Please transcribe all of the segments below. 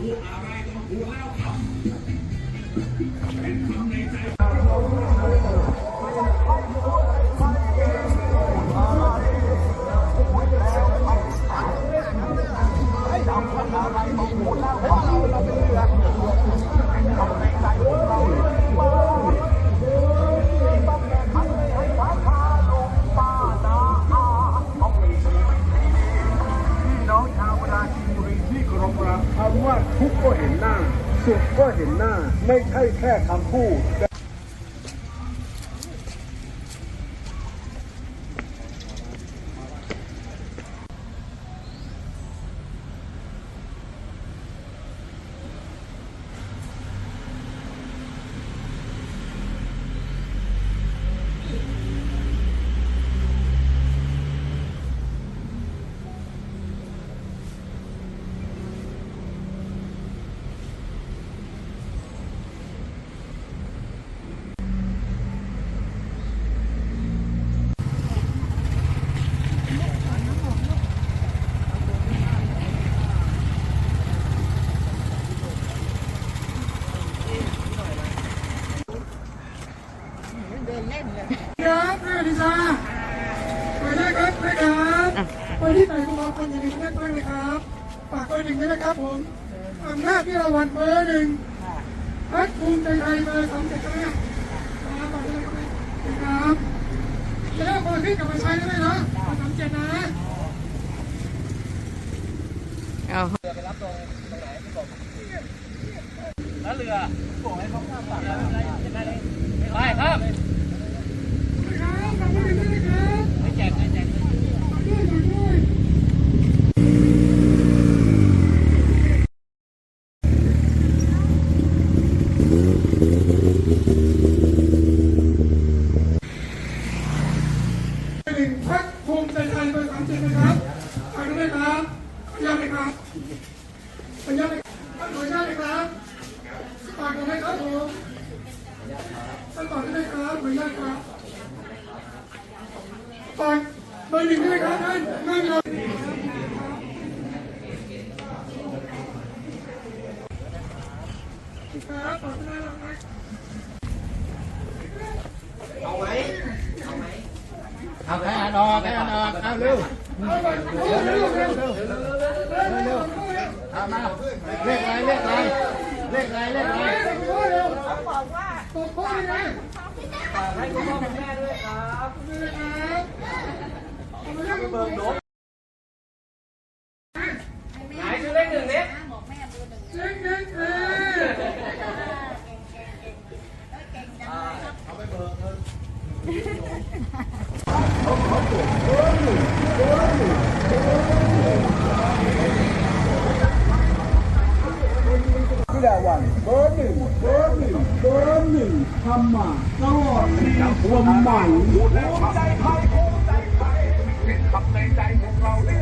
พี่น้ ไปที่ไหนก็บอกคนอย่างนี้เลือกตั้วยนะครับฝากเบอร์หนึ่งด้วยนะครับผมอำนาจที่เราวันเบอร์หนึ่งพักภูมิใจไทยเบอร์สองเจ็ดครับครับฝากด้วยนะครับจะได้คนที่กลับมาใช้ได้ไหมเนาะเบอร์สองเจ็ดนะ เอา ครับฝากเบอร์หนึ่งด้วยนะครับไม่แจกไม่แจกด้วยด้วย หนึ่งพักภูมิใจไทยเบอร์สามสิบนะครับฝากด้วยครับขออนุญาตเลยครับ ขออนุญาตเลยขออนุญาตเลยครับฝากกันเลยครับผมท่านฝากด้วยครับขออนุญาตครับฝากเบอร์หนึ่งด้วยครับท่านนั่งรอครับฝากด้วยนะครับเอาแค่อันออกแค่อันออกเอาเร็วเอาไปเร็วเร็วเร็วเร็วเร็วเร็วเร็ว เอามาเลขอะไรเลขอะไรเลขอะไรเลขอะไรเร็วบอกว่าตกพ่อเลยนะให้คุณพ่อคุณแม่ด้วยครับไหนคือเลขหนึ่งนี้ พิดาวัน เบอร์หนึ่งเบอร์หนึ่งเบอร์หนึ่งทำมาตลอดปีสมัยพี่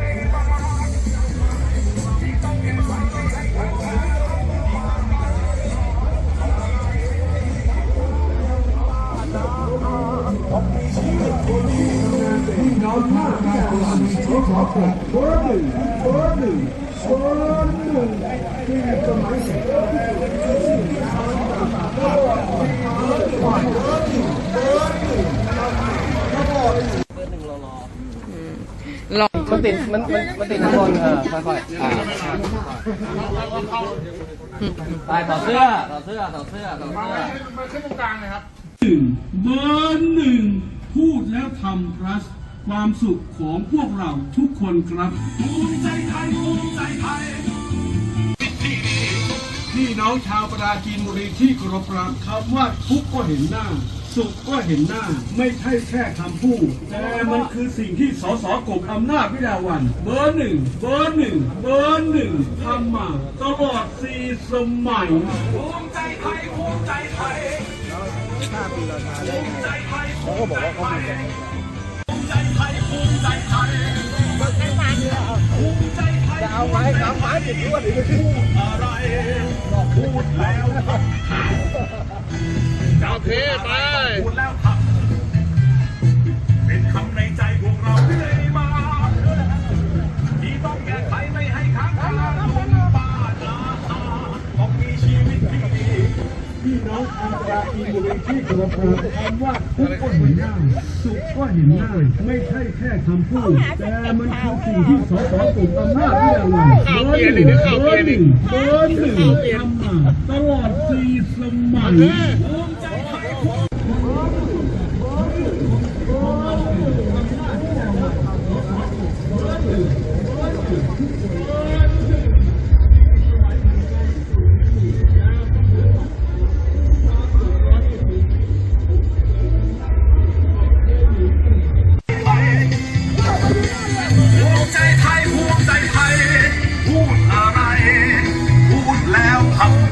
ลองมันติดมันมันมันติดน้ำมนเออค่อยๆอ่าไปต่อเสื้อต่อเสื้อต่อเสื้อต่อเสื้อหนึ่งเบอร์หนึ่งพูดแล้วทำ plus ความสุขของพวกเราทุกคนครับภูมิใจไทยภูมิใจไทย พี่น้องชาวปราจีนบุรีที่เคารพรักคำว่าทุกข์ก็เห็นหน้า สุขก็เห็นหน้า ไม่ใช่แค่คำพูด แต่มันคือสิ่งที่สสกบอำนาจวิดาวัน เบอร์หนึ่งเบอร์หนึ่งเบอร์หนึ่งทำมาตลอดสี่สมัยเป็ ชาวปราจีนบุรีที่กรพรักคำว่าทุกข์ก็เห็นหน้สุขก็เห็นหน้ไม่ใช่แค่คำพูด แต่มันคือสิ่งที่สสกลุ่มอำนาจวิทยาวันเบอร์หนึ่งเบอร์หนึ่งเบอร์หนึ่งทำมาตลอดสี่สมัยภูมิใจไทยภู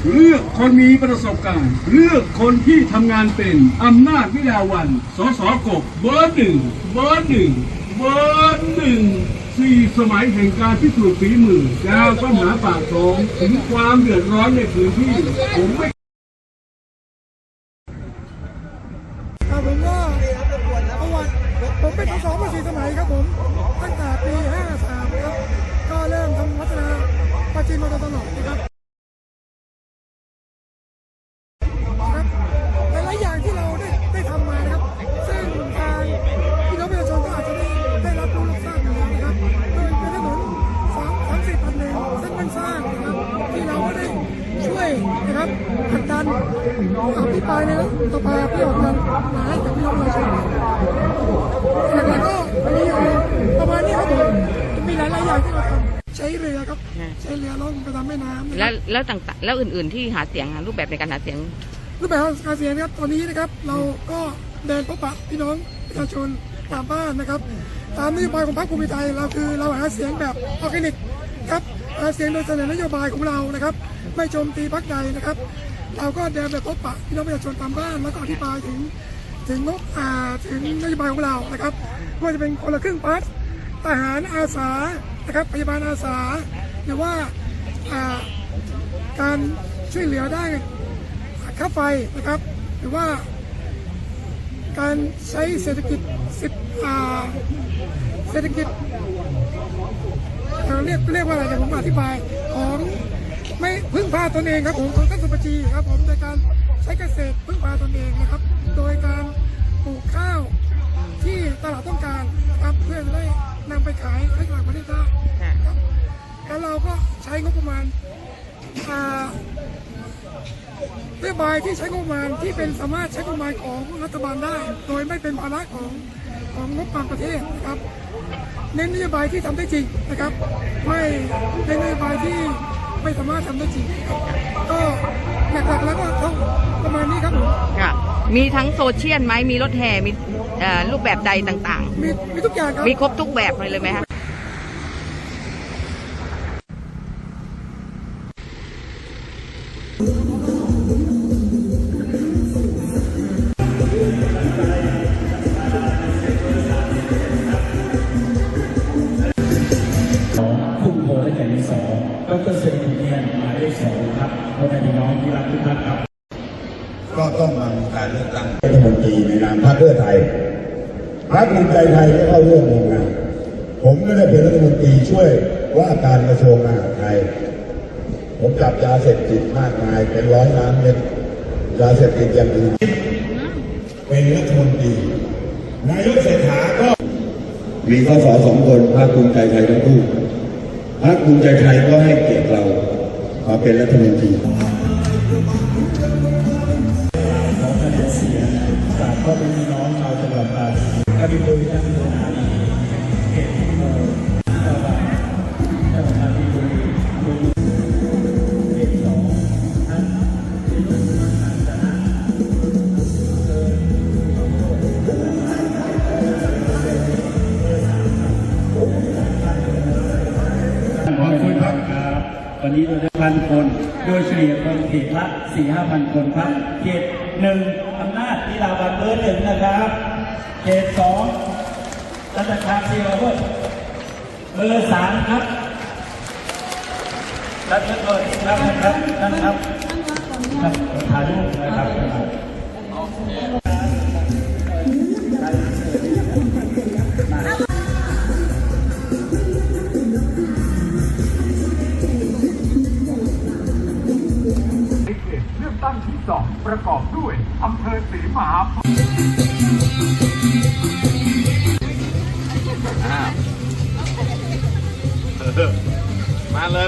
เลือกคนมีประสบการณ์ เลือกคนที่ทำงานเป็นอำนาจวิลาวัน สสกบเบอร์หนึ่งเบอร์หนึ่งเบอร์หนึ่งสี่สมัยแห่งการพิสูจน์ฝีมือจากปัญหาปากท้องถึงความเดือดร้อนในพื้นที่ ผมไม่ครับผมก็ประวัติผมเป็นสสมาสี่สมัยครับผม ตั้งแต่ปี 53 ครับ ก็เริ่มทำพัฒนาปราจีนมาตลอดนะครับ ใช้เรือครับใช้เรือล่องไปตามแม่น้ำนะคแล้รับวแล้วต่างๆแล้วอื่นๆที่หาเสียงอะรูปแบบในการหาเสียง รูปแบบการเสียงนะครับตอนนี้นะครับเราก็เดินพบปะพี่น้องประชาชนตามบ้านนะครับ ตามนโยบายของพรรคภูมิใจไทยเราคือเราหาเสียงแบบออร์แกนิกครับหาเสียงโดยเสนอนโยบายของเรานะครับ ไม่โจมตีพรรคใดนะครับ เราก็เดินไปพบปะพี่น้องประชาชนตามบ้านแล้วก็อธิบายถึงถึงงบอ่าถึงนโยบายของเรานะครับไม่ว่าจะเป็นคนละครึ่งพัสทหารอาสานะครับพยาบาลอาสา หรือว่าการช่วยเหลือได้ค่าไฟนะครับ หรือว่าการใช้เศรษฐกิจสิบเศรษฐกิจเอ่อเรียกเรียกว่าอะไรเดี๋ยผมอธิบายของไม่พึ่งพาตนเองครับผมของท่านสุปจีครับผมโดยการใช้เกษตรพึ่งพาตนเองนะครับ โดยการปลูกข้าวที่ตลาดต้องการครับเพื่อจะได้นำไปขายให้ตลาดประเทศได้ครับแล้ว เราก็ใช้งบประมาณอ่านโยบายที่ใช้งบประมาณที่เป็นสามารถใช้งบประมาณของรัฐบาลได้ โดยไม่เป็นภาระของของงบประมาณประเทศนะครับ เน้นนโยบายที่ทำได้จริงนะครับ ไม่เน้นนโยบายที่ไม่สามารถทำได้จริงครับก็หลักๆแล้วก็ต้องประมาณนี้ครับผมค่ะมีทั้งโซเชียลไหมมีรถแห่มีเอ่อรูปแบบใดต่างมีมีทุกอย่างครับๆมีครบทุกแบบเลยเลยไหมคะ พรรคภูมิใจไทยได้เข้าร่วมโครงงานผมก็ได้เป็นรัฐมนตรีช่วยว่าการกระทรวงมหาดไทย ผมจับยาเสพติดมากมายเป็นร้อยล้านเม็ดยาเสพติดอย่างอื่นเป็นรัฐมนตรีนายกเศรษฐาก็ มีข้อสอสองคนพรรคภูมิใจไทยทั้งคู่พรรคภูมิใจไทยก็ให้เกียรติเรามาเป็นรัฐมนตรีของคะแนนเสียงจากพ่อแม่พี่น้องชาวจังหวัดปราจีนอภิปุยท่านสนาดีเขตโมจังหวัดจังหวัดปราจีนบุรีบุรีเขตสองท่านที่ลงมาทางชนะเดิ นขอบคุณครับวันนี้เราได้พันคน โดยเฉลี่ยคนเขตละสี่ห้าพันคนครับ เขตหนึ่งอำนาจพิลาวันเบอร์หนึ่งนะครับ เขตสองรัตคาเซียวเบอร์สามครับรัตนกรครับครับท่านครับครับถ่ายรูปนะครับตั้งที่สองประกอบด้วยอำเภอศรีมหาโพธิ์ มา